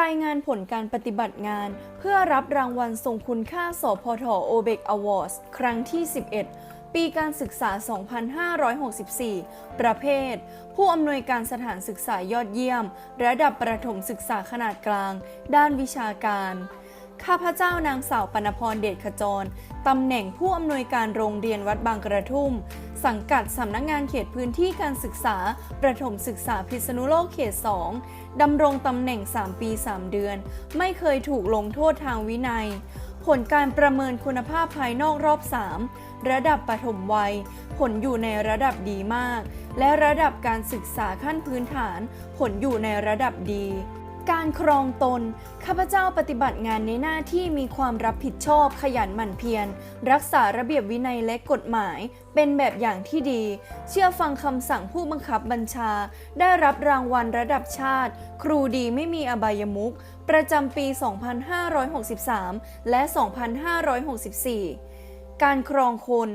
รายงานผลการปฏิบัติงาน เพื่อรับรางวัลทรงคุณค่าสพทโอเบกอวอร์สครั้งที่ 11 ปีการศึกษา 2564 ประเภท ผู้อำนวยการสถานศึกษายอดเยี่ยม ระดับประถมศึกษาขนาดกลาง ด้านวิชาการ ข้าพเจ้านางสาวปนพรเดชขจร ตำแหน่งผู้อำนวยการโรงเรียนวัดบางกระทุ่ม สังกัดสำนักงานเขตพื้นที่การศึกษา ประถมศึกษาพิษณุโลกเขต 2 ดำรงตำแหน่ง 3 ปี 3 เดือน ไม่เคยถูกลงโทษทางวินัย ผลการประเมินคุณภาพภายนอกรอบ 3 ระดับปฐมวัย ผลอยู่ในระดับดีมาก และระดับการศึกษาขั้นพื้นฐาน ผลอยู่ในระดับดี การครองตน ข้าพเจ้าปฏิบัติงานในหน้าที่มีความรับผิดชอบขยันหมั่นเพียร รักษาระเบียบวินัยและกฎหมาย เป็นแบบอย่างที่ดี เชื่อฟังคำสั่งผู้บังคับบัญชา ได้รับรางวัลระดับชาติ ครูดีไม่มีอบายมุขประจำปี 2563 และ 2564 การครองคน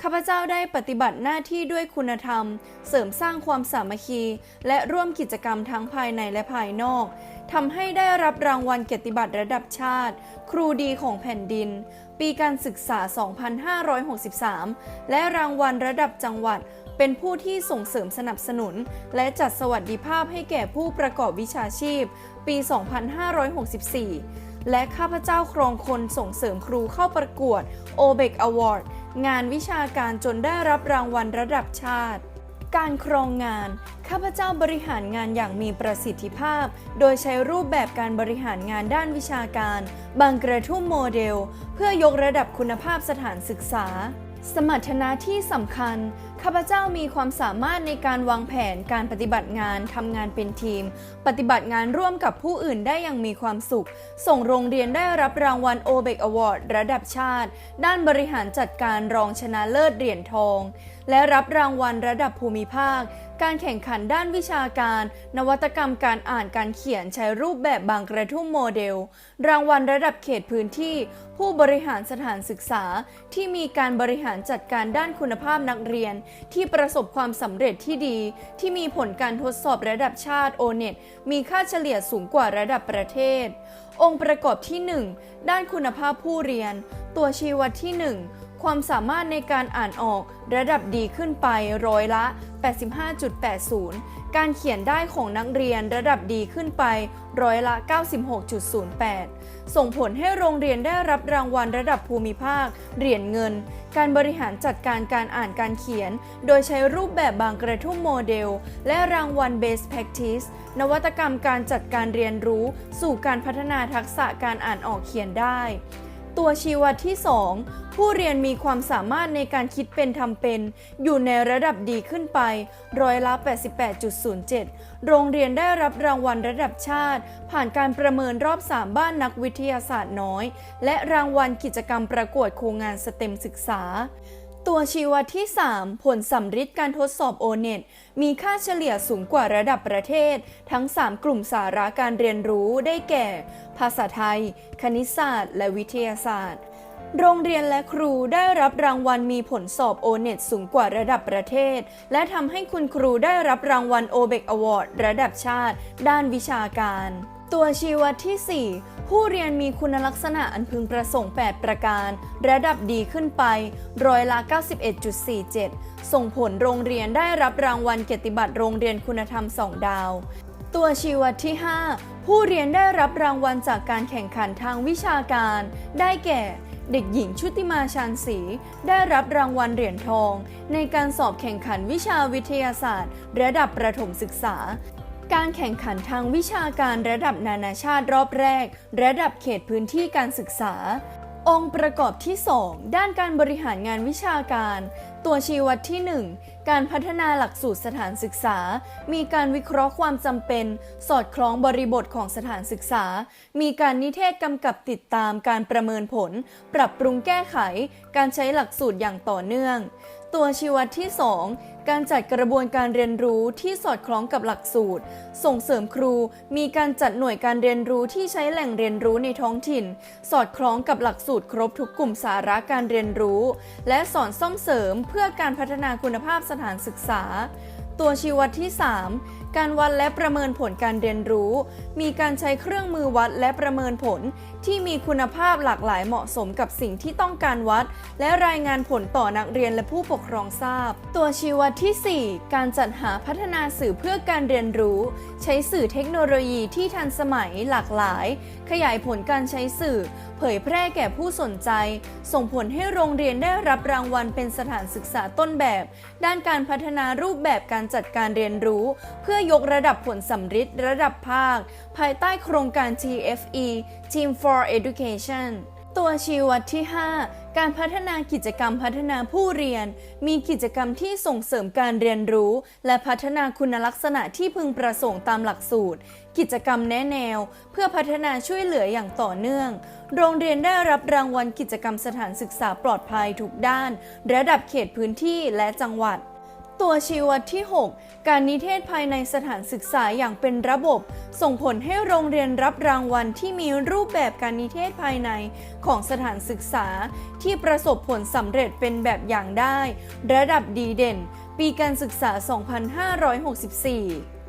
ข้าพเจ้าได้ปฏิบัติหน้าที่ด้วยคุณธรรม เสริมสร้างความสามัคคี และร่วมกิจกรรมทั้งภายในและภายนอกทำให้ได้รับรางวัลเกียรติบัตรระดับชาติ ครูดีของแผ่นดิน ปีการศึกษา 2563 และรางวัลระดับจังหวัด เป็นผู้ที่ส่งเสริมสนับสนุน และจัดสวัสดิภาพให้แก่ผู้ประกอบวิชาชีพ ปี 2564 และข้าพเจ้าครองคนส่งเสริมครูเข้าประกวด o b e c Award งานวิชาการจนได้รับรางวัลระดับชาติ การครองงาน ข้าพเจ้าบริหารงานอย่างมีประสิทธิภาพ โดยใช้รูปแบบการบริหารงานด้านวิชาการ บางกระทุ่มโมเดล เพื่อยกระดับคุณภาพสถานศึกษา สมรรถนะที่สำคัญ ข้าพเจ้ามีความสามารถในการวางแผนการปฏิบัติงานทำงานเป็นทีม ปฏิบัติงานร่วมกับผู้อื่นได้อย่างมีความสุข ส่งโรงเรียนได้รับรางวัลโอเบกอวอร์ดระดับชาติ ด้านบริหารจัดการรองชนะเลิศเหรียญทอง และรับรางวัลระดับภูมิภาค การแข่งขันด้านวิชาการ นวัตกรรมการอ่านการเขียนใช้รูปแบบบางกระทุ่มโมเดล รางวัลระดับเขตพื้นที่ ผู้บริหารสถานศึกษา ที่มีการบริหารจัดการด้านคุณภาพนักเรียน ที่ประสบความสำเร็จที่ดี ที่มีผลการทดสอบระดับชาติ o n e t มีค่าเฉลี่ยสูงกว่าระดับประเทศ องค์ประกอบที่ 1 ด้านคุณภาพผู้เรียน ตัวชี้วัดที่ 1 ความสามารถในการอ่านออกระดับดีขึ้นไปร้อยละ 85.80 การเขียนได้ของนักเรียนระดับดีขึ้นไปร้อยละ 96.08 ส่งผลให้โรงเรียนได้รับรางวัลระดับภูมิภาค เหรียญเงิน การบริหารจัดการการอ่านการเขียน โดยใช้รูปแบบบางกระทุ่มโมเดล และรางวัล Best Practice นวัตกรรมการจัดการเรียนรู้ สู่การพัฒนาทักษะการอ่านออกเขียนได้ ตัวชี้วัดที่ 2 ผู้เรียนมีความสามารถในการคิดเป็นทำเป็น อยู่ในระดับดีขึ้นไป ร้อยละ 88.07 โรงเรียนได้รับรางวัลระดับชาติ ผ่านการประเมินรอบ 3 บ้านนักวิทยาศาสตร์น้อย และรางวัลกิจกรรมประกวดโครงงานสเต็มศึกษา ตัวชี้วัดที่ 3 ผลสัมฤทธิ์การทดสอบ o n e t มีค่าเฉลี่ยสูงกว่าระดับประเทศ ทั้ง 3 กลุ่มสาระการเรียนรู้ได้แก่ ภาษาไทย คณิตศาสตร์ และวิทยาศาสตร์ โรงเรียนและครูได้รับรางวัลมีผลสอบ o n e t สูงกว่าระดับประเทศ และทำให้คุณครูได้รับรางวัล o b e c Award ระดับชาติ ด้านวิชาการ ตัวชี้วัดที่ 4 ผู้เรียนมีคุณลักษณะอันพึงประสงค์ 8 ประการ ระดับดีขึ้นไป ร้อยละ 91.47 ส่งผลโรงเรียนได้รับรางวัลเกียรติบัตรโรงเรียนคุณธรรม 2 ดาว ตัวชี้วัดที่ 5 ผู้เรียนได้รับรางวัลจากการแข่งขันทางวิชาการ ได้แก่เด็กหญิงชุติมาชานศรีได้รับรางวัลเหรียญทอง ในการสอบแข่งขันวิชาวิทยาศาสตร์ ระดับประถมศึกษา การแข่งขันทางวิชาการระดับนานาชาติรอบแรก ระดับเขตพื้นที่การศึกษา องค์ประกอบที่ 2 ด้านการบริหารงานวิชาการ ตัวชี้วัดที่ 1 การพัฒนาหลักสูตรสถานศึกษา มีการวิเคราะห์ความจำเป็น สอดคล้องบริบทของสถานศึกษา มีการนิเทศกำกับติดตามการประเมินผล ปรับปรุงแก้ไข การใช้หลักสูตรอย่างต่อเนื่อง ตัวชี้วัดที่ 2 การจัดกระบวนการเรียนรู้ที่สอดคล้องกับหลักสูตร ส่งเสริมครู มีการจัดหน่วยการเรียนรู้ที่ใช้แหล่งเรียนรู้ในท้องถิ่น สอดคล้องกับหลักสูตรครบทุกกลุ่มสาระการเรียนรู้ และสอนซ่อมเสริมเพื่อการพัฒนาคุณภาพสถานศึกษา ตัวชี้วัดที่ 3 การวัดและประเมินผลการเรียนรู้ มีการใช้เครื่องมือวัดและประเมินผล ที่มีคุณภาพหลากหลายเหมาะสมกับสิ่งที่ต้องการวัด และรายงานผลต่อนักเรียนและผู้ปกครองทราบ ตัวชี้วัดที่ 4 การจัดหาพัฒนาสื่อเพื่อการเรียนรู้ ใช้สื่อเทคโนโลยีที่ทันสมัยหลากหลาย ขยายผลการใช้สื่อ เผยแพร่แก่ผู้สนใจส่งผลให้โรงเรียนได้รับรางวัลเป็นสถานศึกษาต้นแบบ ด้านการพัฒนารูปแบบการจัดการเรียนรู้ เพื่อยกระดับผลสัมฤทธิ์ระดับภาค ภายใต้โครงการ TFE Team for Education ตัวชี้วัดที่ 5 การพัฒนากิจกรรมพัฒนาผู้เรียน มีกิจกรรมที่ส่งเสริมการเรียนรู้ และพัฒนาคุณลักษณะที่พึงประสงค์ตามหลักสูตร กิจกรรมแนะแนว เพื่อพัฒนาช่วยเหลืออย่างต่อเนื่อง โรงเรียนได้รับรางวัลกิจกรรมสถานศึกษาปลอดภัยทุกด้าน ระดับเขตพื้นที่และจังหวัด ตัวชี้วัดที่ 6 การนิเทศภายในสถานศึกษาอย่างเป็นระบบ ส่งผลให้โรงเรียนรับรางวัลที่มีรูปแบบการนิเทศภายในของสถานศึกษา ที่ประสบผลสำเร็จเป็นแบบอย่างได้ ระดับดีเด่น ปีการศึกษา 2564